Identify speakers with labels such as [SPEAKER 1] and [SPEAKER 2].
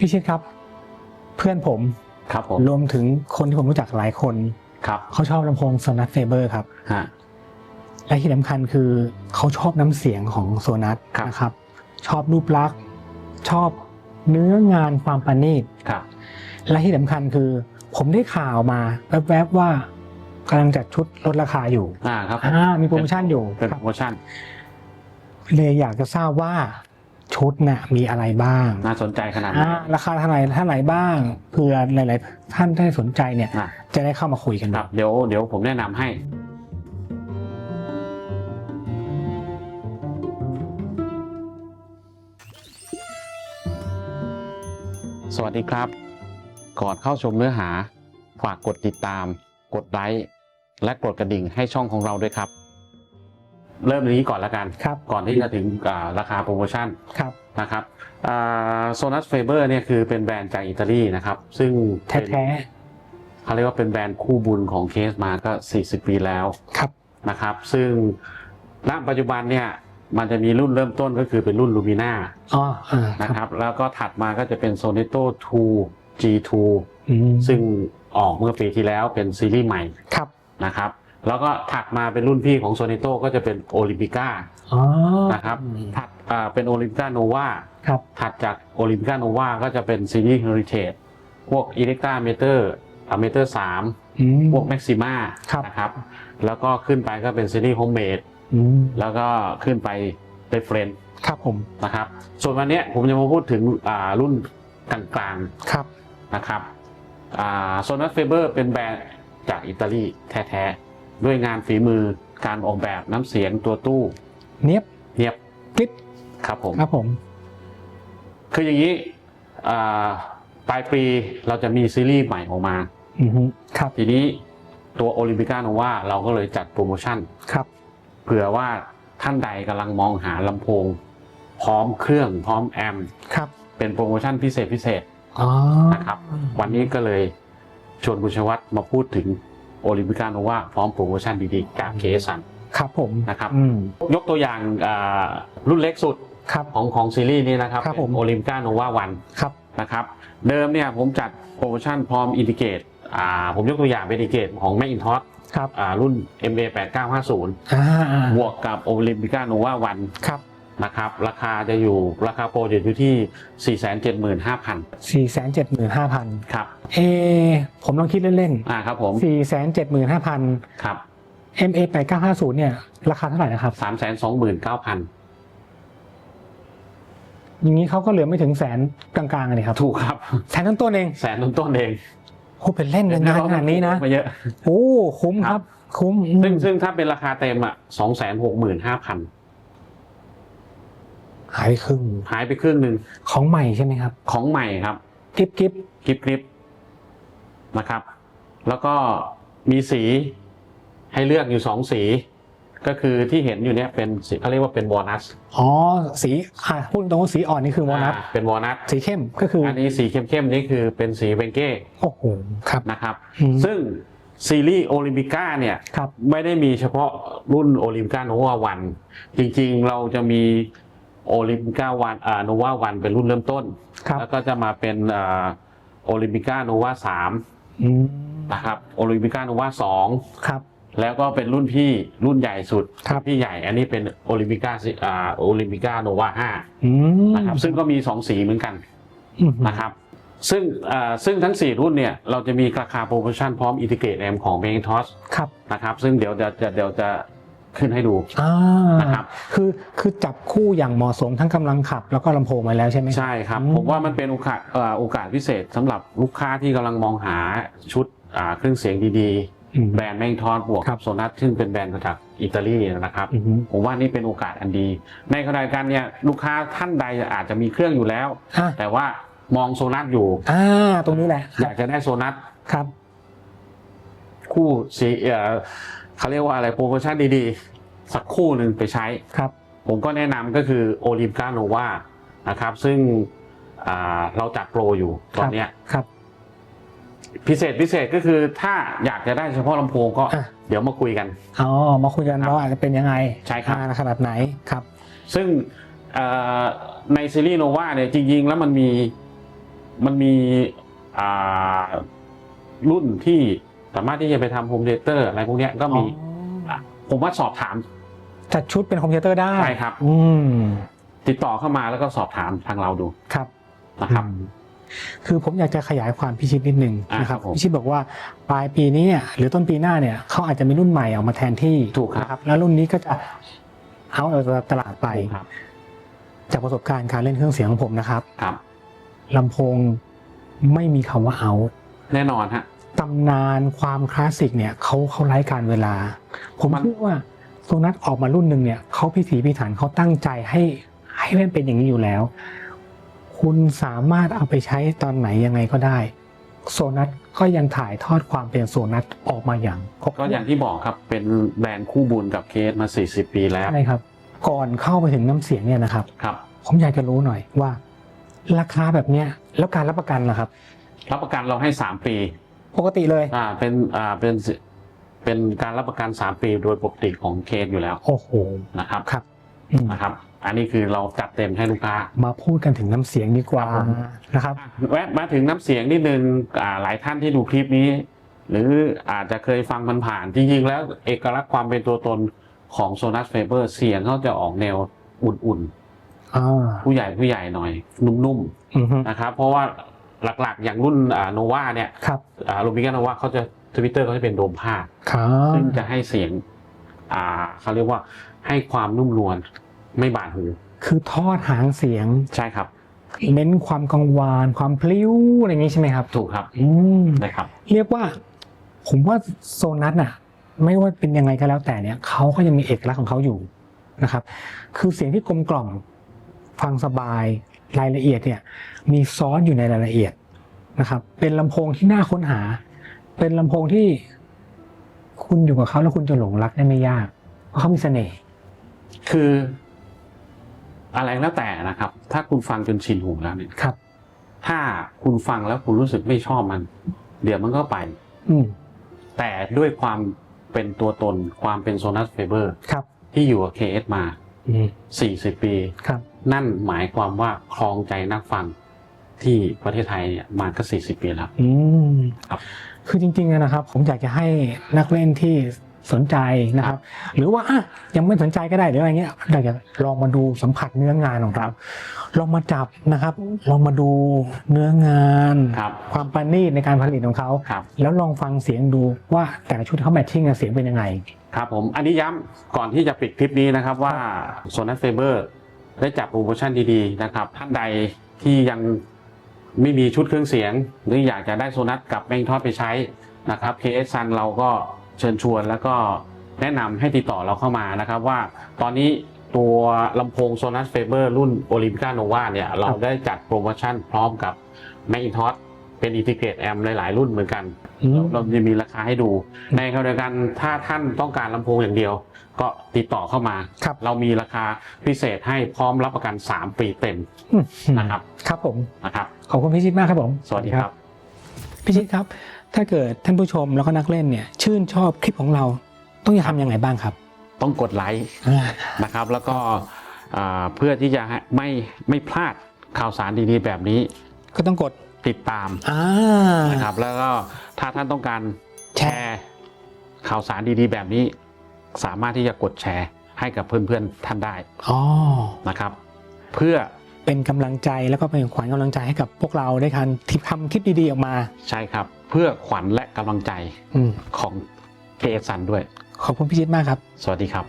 [SPEAKER 1] พี่ชิดครับ เพื่อนผม
[SPEAKER 2] ครับผม
[SPEAKER 1] รวมถึงคนที่ผมรู้จักหลายคน
[SPEAKER 2] ครับ
[SPEAKER 1] เขาชอบลำโพงโซนัสเฟเบอร์ครับ
[SPEAKER 2] ฮะ
[SPEAKER 1] และที่สำคัญคือเขาชอบน้ำเสียงของโซนัส
[SPEAKER 2] ครับ
[SPEAKER 1] นะครับ ชอบรูปลักษณ์ชอบเนื้องานความประณีต
[SPEAKER 2] ครับ
[SPEAKER 1] และที่สำคัญคือ ผมได้ข่าวมาแวบๆว่ากำลังจัดชุดลดราคาอยู่
[SPEAKER 2] อ่าครับผม
[SPEAKER 1] อ่ามีโปรโมชั่นอยู่
[SPEAKER 2] เป็น
[SPEAKER 1] ครั
[SPEAKER 2] โป
[SPEAKER 1] บ
[SPEAKER 2] รโมชั่น
[SPEAKER 1] เลยอยากจะทราบว่า ชุดน่ะมีอะไรบ้าง
[SPEAKER 2] น่าสนใจขนาดไหน
[SPEAKER 1] อ่าราคาเท่าไหร่เท่าไหร่บ้างเผื่อหลาย ๆ ท่านได้สนใจเนี่ย
[SPEAKER 2] อะ
[SPEAKER 1] จะได้เข้ามาคุยกัน
[SPEAKER 2] ครับเดี๋ยวเดี๋ยวผมแนะนำให้ สวัสดีครับ ก่อนเข้าชมเนื้อหา ฝากกดติดตาม กดไลค์และกดกระดิ่งให้ช่องของเราด้วยครับ เริ่มนี้ก่อนละกัน
[SPEAKER 1] ครับ
[SPEAKER 2] ก่อนที่จะถึงอ่าราคาโปรโมชั่น
[SPEAKER 1] ครับ
[SPEAKER 2] นะครับโซนัสเฟเบอร์เนี่ยคือเป็นแบรนด์จากอิตาลีนะครับ ซึ่ง
[SPEAKER 1] แท้
[SPEAKER 2] เป็นเขาเรียกว่าเป็นแบรนด์คู่บุญของเคสมาก็ 40 ปีแล้ว
[SPEAKER 1] ๆครับ
[SPEAKER 2] นะครับ ซึ่งณปัจจุบันเนี่ยมันจะมีรุ่นเริ่มต้นก็คือเป็นรุ่นลูมิน่า
[SPEAKER 1] อ๋ออ่า
[SPEAKER 2] นะครับ แล้วก็ถัดมาก็จะเป็น Soneto 2 G2
[SPEAKER 1] อืม
[SPEAKER 2] ซึ่งออกเมื่อปีที่แล้วเป็นซีรีส์ใหม่
[SPEAKER 1] ครับ
[SPEAKER 2] นะครับ แล้วก็ถัดมาเป็นรุ่นพี่ของ Soneto ก็จะเป็น Olympica
[SPEAKER 1] อ๋อ
[SPEAKER 2] นะครับ
[SPEAKER 1] อืม
[SPEAKER 2] ถัดอ่าเป็น Olympica Nova
[SPEAKER 1] ครับ
[SPEAKER 2] ถัดจากโอลิมปิกาโนวาก็จะเป็นซีรีส์เฮอริเทจพวกอิเล็กตราเมเตอร์เมเตอร์สาม
[SPEAKER 1] อืม
[SPEAKER 2] พวกแม็กซิมา
[SPEAKER 1] ครับ
[SPEAKER 2] นะครับแล้วก็ขึ้นไปก็เป็นซีรีส์โฮมเมด
[SPEAKER 1] อืม
[SPEAKER 2] แล้วก็ขึ้นไปเ e เฟรน
[SPEAKER 1] ครับผม
[SPEAKER 2] นะครับ ส่วนวันเนี้ยผมจะมาพูดถึงอ่ารุ่นกลาง
[SPEAKER 1] ครับ
[SPEAKER 2] ๆนะครับโซนัสเฟเบอร์เป็นแบรนด์จากอิตาลีแท้ๆ ด้วยงานฝีมือการออกแบบน้ำเสียงตัวตู้
[SPEAKER 1] เนียบ
[SPEAKER 2] เนียบ
[SPEAKER 1] กริบ
[SPEAKER 2] ครับผม
[SPEAKER 1] ครับผม
[SPEAKER 2] คืออย่างนี้อ่าปลายปีเราจะมีซีรีส์ใหม่ออกมา
[SPEAKER 1] อือฮึครับ
[SPEAKER 2] ทีนี้ตัวโอลิมปิกาโนวาเราก็เลยจัดโปรโมชั่น
[SPEAKER 1] ครับ
[SPEAKER 2] เผื่อว่าท่านใดกำลังมองหาลำโพง พร้อมเครื่องพร้อมแอมป์
[SPEAKER 1] ครับ
[SPEAKER 2] เป็นโปรโมชั่นพิเศษพิเศษ
[SPEAKER 1] อ๋อ
[SPEAKER 2] นะครับ วันนี้ก็เลยชวนคุณชวัตมาพูดถึง โอลิมปิกาโนวาพร้อมโปรโมชั่นดีๆจากเคสัน
[SPEAKER 1] ครับผม
[SPEAKER 2] นะครับ
[SPEAKER 1] อืม
[SPEAKER 2] ยกตัวอย่างอ่ารุ่นเล็กสุด
[SPEAKER 1] ครับ
[SPEAKER 2] ของของซีรีส์นี้นะครับ
[SPEAKER 1] ครับผม
[SPEAKER 2] โอลิมปิกาโนวาวัน
[SPEAKER 1] ครับ
[SPEAKER 2] นะครับเดิมเนี่ยผมจัดโปรโมชั่นพร้อมอินดิเกตอ่าผมยกตัวอย่างเป็นอินดิเกตของ Macintosh
[SPEAKER 1] ครับ
[SPEAKER 2] อ่ารุ่น MA 8950
[SPEAKER 1] อ่าอ่า
[SPEAKER 2] บวกกับ Olympica Nova 1
[SPEAKER 1] ครับ
[SPEAKER 2] นะครับราคาจะอยู่ราคาโปรจะอยู่ที่ 475,000
[SPEAKER 1] สี่แสนเจ็ดหมื่นห้าพัน
[SPEAKER 2] ครับ
[SPEAKER 1] เอ ผมลองคิดเล่น
[SPEAKER 2] อ่าครับผม
[SPEAKER 1] ๆสี่แสนเจ็ดหมื่นห้าพัน
[SPEAKER 2] ครับ
[SPEAKER 1] MA แปดเก้าห้าศูนย์เนี่ย ราคาเท่าไหร่นะครับ
[SPEAKER 2] 329,000
[SPEAKER 1] อย่างนี้เขาก็เหลือไม่ถึงแสนกลางๆเลยครับ
[SPEAKER 2] ถูกครับ
[SPEAKER 1] แสนต้นๆเอง
[SPEAKER 2] แสนต้นๆเอง
[SPEAKER 1] โอ้เป็นเล่นเป็นงานขนาดนี้นะ
[SPEAKER 2] มาเยอะ
[SPEAKER 1] โอ้ คุ้มครับ คุ้มอืม
[SPEAKER 2] ซึ่งซึ่งถ้าเป็นราคาเต็มอะ 265,000
[SPEAKER 1] หายไปครึ่ง
[SPEAKER 2] หายไปครึ่งหนึ่ง
[SPEAKER 1] ของใหม่ใช่ไหมครับ
[SPEAKER 2] ของใหม่ครับ
[SPEAKER 1] กิฟกิฟ
[SPEAKER 2] กริบกริบนะครับ แล้วก็มีสีให้เลือกอยู่สองสี ก็คือที่เห็นอยู่เนี้ยเป็นสีเขาเรียกว่าเป็นวอลนัท
[SPEAKER 1] อ๋อสีอะพูดตรงว่าสีอ่อนนี่คือวอลนัท
[SPEAKER 2] อ่าเป็นวอลนัท
[SPEAKER 1] สีเข้มก็คืออ
[SPEAKER 2] อันนี้สีเข้มๆนี่คือเป็นสีเวนเก้
[SPEAKER 1] โอ้โหครับ
[SPEAKER 2] นะครับ
[SPEAKER 1] อืม
[SPEAKER 2] ซึ่งซีรีส์โอลิมปิก้าเนี่ย
[SPEAKER 1] ครับ
[SPEAKER 2] ไม่ได้มีเฉพาะรุ่นโอลิมปิก้าโนวาวัน จริงๆเราจะมี โอลิมปิก้าวันอ่าโนวาวันเป็นรุ่นเริ่มต้น
[SPEAKER 1] ครับ
[SPEAKER 2] แล้วก็จะมาเป็นอ่าโอลิมปิก้าโนวาสาม
[SPEAKER 1] อืม
[SPEAKER 2] นะครับโอลิมปิก้าโนวาสอง
[SPEAKER 1] ครับ
[SPEAKER 2] แล้วก็เป็นรุ่นพี่รุ่นใหญ่สุด
[SPEAKER 1] ครับ
[SPEAKER 2] พี่ใหญ่ อันนี้เป็นโอลิมปิก้าอ่าโอลิมปิก้าโนวาห้า
[SPEAKER 1] อืม
[SPEAKER 2] นะครับซึ่งก็มี2สีเหมือนกัน
[SPEAKER 1] อืม
[SPEAKER 2] นะครับซึ่งอ่าซึ่งทั้ง 4 รุ่นเนี่ยเราจะมีราคาโปรโมชั่นพร้อมอินทิเกรตแอมของ m a c i n t o s h
[SPEAKER 1] ครับ
[SPEAKER 2] นะครับซึ่งเดี๋ยวจะจะเดี๋ยวจะ ขึ้นให้ดู
[SPEAKER 1] อ่า
[SPEAKER 2] นะครับ
[SPEAKER 1] คือคือจับคู่อย่างเหมาะสมทั้งกำลังขับ แล้วก็ลำโพงมาแล้วใช่ไหม
[SPEAKER 2] ใช่ครับ
[SPEAKER 1] อืม
[SPEAKER 2] ผมว่ามันเป็นโอกาสเอ่อโอกาสพิเศษสำหรับลูกค้าที่กำลังมองหาชุดอ่าเครื่องเสียงดี
[SPEAKER 1] อืม
[SPEAKER 2] ๆแบรนด์แมงทอนบวก
[SPEAKER 1] ครับ
[SPEAKER 2] โซนัสซึ่งเป็นแบรนด์มาจากอิตาลีนะครับ
[SPEAKER 1] อืม
[SPEAKER 2] ผมว่านี่เป็นโอกาสอันดี ในขณะเดียวกันเนี่ยลูกค้าท่านใดอาจจะมีเครื่องอยู่แล้ว
[SPEAKER 1] อะ
[SPEAKER 2] แต่ว่ามองโซนัสอยู่
[SPEAKER 1] อ่าตรงนี้แหละ
[SPEAKER 2] อยากจะได้โซนัส
[SPEAKER 1] ครับ
[SPEAKER 2] คู่สีเอ่อ เขาเรียกว่าอะไรโปรโมชั่นดีๆ สักคู่หนึ่งไปใช้
[SPEAKER 1] ครับ
[SPEAKER 2] ผมก็แนะนำก็คือโอลิมกาโนวานะครับ ซึ่งอ่าเราจัดโปรอยู่ตอนเนี้ย
[SPEAKER 1] ครับ
[SPEAKER 2] พิเศษพิเศษก็คือถ้าอยากจะได้เฉพาะลำโพงก็
[SPEAKER 1] อะ
[SPEAKER 2] เดี๋ยวมาคุยกัน
[SPEAKER 1] อ๋อมาคุยกัน
[SPEAKER 2] ครับ
[SPEAKER 1] ว่าอาจจะเป็นยังไง
[SPEAKER 2] ใช่ครับ
[SPEAKER 1] อ่าขนาดไหนครับ
[SPEAKER 2] ซึ่งเอ่อในซีรีส์โนวาเนี่ยจริง ๆ แล้วมันมีมันมีอ่ารุ่นที่ สามารถที่จะไปทำโฮมเดเตอร์อะไรพวกเนี้ยก็มี
[SPEAKER 1] อ๋อ
[SPEAKER 2] ผมว่าสอบถาม
[SPEAKER 1] จัดชุดเป็นคอมพิวเตอร์ได้
[SPEAKER 2] ใช่ครับ
[SPEAKER 1] อืม
[SPEAKER 2] ติดต่อเข้ามาแล้วก็สอบถามทางเราดู
[SPEAKER 1] ครับ
[SPEAKER 2] นะครับ
[SPEAKER 1] อืมคือผมอยากจะขยายความพิชิตนิดนึง
[SPEAKER 2] อ่า
[SPEAKER 1] นะครับ
[SPEAKER 2] ครับผม
[SPEAKER 1] พิชิตบอกว่าปลายปีนี้เนี่ยหรือต้นปีหน้าเนี่ยเขาอาจจะมีรุ่นใหม่ออกมาแทนที่
[SPEAKER 2] ถูกครับ
[SPEAKER 1] นะครับแล้วรุ่นนี้ก็จะเอาออกจากตลาดไป
[SPEAKER 2] ถูกครับ
[SPEAKER 1] จากประสบการณ์การเล่นเครื่องเสียงของผมนะครับ
[SPEAKER 2] ครับ
[SPEAKER 1] ลำโพงไม่มีคำว่าเอา
[SPEAKER 2] แน่นอนฮะ
[SPEAKER 1] ตำนานความคลาสสิกเนี่ยเขาเขาไร้การเวลา ผม
[SPEAKER 2] มัน
[SPEAKER 1] เชื่อว่าโซนัสออกมารุ่นหนึ่งเนี่ยเขาพิถีพิถันเขาตั้งใจให้ให้มันเป็นอย่างนี้อยู่แล้ว คุณสามารถเอาไปใช้ตอนไหนยังไงก็ได้ โซนัสก็ยังถ่ายทอดความเป็นโซนัสออกมาอย่างครบ
[SPEAKER 2] ก็อย่างที่บอกครับเป็นแบรนด์คู่บุญกับเคสมา 40 ปีแล้ว
[SPEAKER 1] ใช่ครับ ก่อนเข้าไปถึงน้ำเสียงเนี่ยนะครับ
[SPEAKER 2] ครับ
[SPEAKER 1] ผมอยากจะรู้หน่อยว่า ราคาแบบเนี้ยแล้วการรับประกันล่ะครับ
[SPEAKER 2] รับประกันเราให้ 3 ปี
[SPEAKER 1] ปกติเลย
[SPEAKER 2] อ่าเป็นอ่าเป็นสิเป็นการรับประกัน 3 ปีโดยปกติของเคสอยู่แล้ว
[SPEAKER 1] โอ้โห
[SPEAKER 2] นะครับ
[SPEAKER 1] ครับอืม
[SPEAKER 2] นะครับ อันนี้คือเราจัดเต็มให้ลูกค้า
[SPEAKER 1] มาพูดกันถึงน้ำเสียงดีกว่า
[SPEAKER 2] ครับผม
[SPEAKER 1] นะครับ
[SPEAKER 2] แวะมาถึงน้ำเสียงนิดนึงอ่าหลายท่านที่ดูคลิปนี้ หรืออาจจะเคยฟังมันผ่านๆจริงๆแล้วเอกลักษณ์ความเป็นตัวตนของโซนัสเฟเบอร์เสียงเขาจะออกแนวอุ่น
[SPEAKER 1] อ่า
[SPEAKER 2] ๆ ผู้ใหญ่ผู้ใหญ่หน่อย นุ่ม
[SPEAKER 1] อือฮึ
[SPEAKER 2] ๆนะครับ เพราะว่า หลักๆ อย่างรุ่นโนวาเนี่ย
[SPEAKER 1] ครับ
[SPEAKER 2] โรบิก้าโนวาเขาจะทวิตเตอร์เขาจะเป็นโดมผ้า
[SPEAKER 1] ครับ
[SPEAKER 2] ซึ่งจะให้เสียงอ่าเขาเรียกว่าให้ความนุ่มนวลไม่บาดหู
[SPEAKER 1] คือทอดหางเสียง
[SPEAKER 2] ใช่ครับ
[SPEAKER 1] เน้นความกังวาน ความพลิ้วอะไรอย่างนี้ใช่ไหมครับ
[SPEAKER 2] ถูกครับ
[SPEAKER 1] อืม
[SPEAKER 2] นะครับ
[SPEAKER 1] เรียกว่า ผมว่าโซนัสน่ะ ไม่ว่าเป็นยังไงก็แล้วแต่เนี่ยเขาก็ยังมีเอกลักษณ์ของเขาอยู่นะครับ คือเสียงที่กลมกล่อมฟังสบาย รายละเอียดเนี่ยมีซ้อนอยู่ในรายละเอียดนะครับเป็นลำโพงที่น่าค้นหา เป็นลำโพงที่คุณอยู่กับเขาแล้วคุณจะหลงรักได้ไม่ยาก เพราะเขามีเสน่ห์
[SPEAKER 2] คือ อะไรแล้วแต่นะครับ ถ้าคุณฟังจนชินหูแล้วเนี่ย
[SPEAKER 1] ครับ
[SPEAKER 2] ถ้าคุณฟังแล้วคุณรู้สึกไม่ชอบมัน เดี๋ยวมันก็ไป
[SPEAKER 1] อืม
[SPEAKER 2] แต่ด้วยความเป็นตัวตนความเป็นโซนัสเฟเบอร์
[SPEAKER 1] ครับ
[SPEAKER 2] ที่อยู่กับ KS มา
[SPEAKER 1] อืม
[SPEAKER 2] 40ปี
[SPEAKER 1] ครับ
[SPEAKER 2] นั่นหมายความว่าครองใจนักฟังที่ประเทศไทยเนี่ยมาก็40ปีแล้ว
[SPEAKER 1] อืม
[SPEAKER 2] ครับ
[SPEAKER 1] คือจริงๆอะนะครับ ผมอยากจะให้นักเล่นที่สนใจนะครับ หรือว่าอะยังไม่สนใจก็ได้หรืออะไรเงี้ยอยากจะลองมาดูสัมผัสเนื้องานของเราลองมาจับนะครับ ลองมาดูเนื้องาน
[SPEAKER 2] ครับ
[SPEAKER 1] ความประณีตในการผลิตของเขา
[SPEAKER 2] ครับ
[SPEAKER 1] แล้วลองฟังเสียงดูว่าแต่ละชุดเขาแมทชิ่งกับเสียงเป็นยังไง
[SPEAKER 2] ครับผมอันนี้ย้ำก่อนที่จะปิดคลิปนี้นะครับว่าโซนัสเฟเบอร์ ได้จัดโปรโมชั่นดีๆนะครับท่านใดที่ยังไม่มีชุดเครื่องเสียง หรืออยากจะได้โซนัสกับแมงทอดไปใช้นะครับ KS Sun เราก็เชิญชวนแล้วก็แนะนำให้ติดต่อเราเข้ามานะครับว่าตอนนี้ตัวลำโพงโซนัสเฟเบอร์รุ่นโอลิมปิก้าโนวาเนี่ยเราได้จัดโปรโมชั่นพร้อมกับแมงทอดเป็นอินทิเกรตแอมหลาย ๆ รุ่นเหมือนกัน
[SPEAKER 1] อืม
[SPEAKER 2] เราจะมีราคาให้ดู ในขณะเดียวกันถ้าท่านต้องการลำโพงอย่างเดียว ก็ติดต่อเข้ามา
[SPEAKER 1] ครับ
[SPEAKER 2] เรามีราคาพิเศษให้พร้อมรับประกัน 3 ปีเต็ม
[SPEAKER 1] อืม
[SPEAKER 2] นะครับ
[SPEAKER 1] ครับผม
[SPEAKER 2] นะครับ
[SPEAKER 1] ขอบคุณพี่ชิดมากครับผม
[SPEAKER 2] สวัสดีครับ
[SPEAKER 1] พี่ชิดครับ ถ้าเกิดท่านผู้ชมแล้วก็นักเล่นเนี่ย ชื่นชอบคลิปของเรา ต้องจะทำยังไงบ้างครับ
[SPEAKER 2] ต้องกดไลค์
[SPEAKER 1] อ่า
[SPEAKER 2] นะครับ แล้วก็อ่าเพื่อที่จะให้ไม่ไม่พลาดข่าวสารดีๆแบบนี้
[SPEAKER 1] ก็ต้องกด
[SPEAKER 2] ติดตาม
[SPEAKER 1] อ่า
[SPEAKER 2] นะครับ แล้วก็ถ้าท่านต้องการ
[SPEAKER 1] แช
[SPEAKER 2] แช
[SPEAKER 1] ร์
[SPEAKER 2] ร์ข่าวสารดีๆแบบนี้ สามารถที่จะกดแชร์ให้กับเพื่อนๆท่านได้
[SPEAKER 1] อ๋อ
[SPEAKER 2] นะครับ เพื่อ
[SPEAKER 1] เป็นกำลังใจแล้วก็เป็นขวัญกำลังใจให้กับพวกเราได้การทิปทำคลิปดีๆออกมา
[SPEAKER 2] ใช่ครับ เพื่อขวัญและกำลังใจ
[SPEAKER 1] อืม
[SPEAKER 2] ของเคสันด้วย
[SPEAKER 1] ขอบคุณพี่ชิดมากครับ
[SPEAKER 2] สวัสดีครับ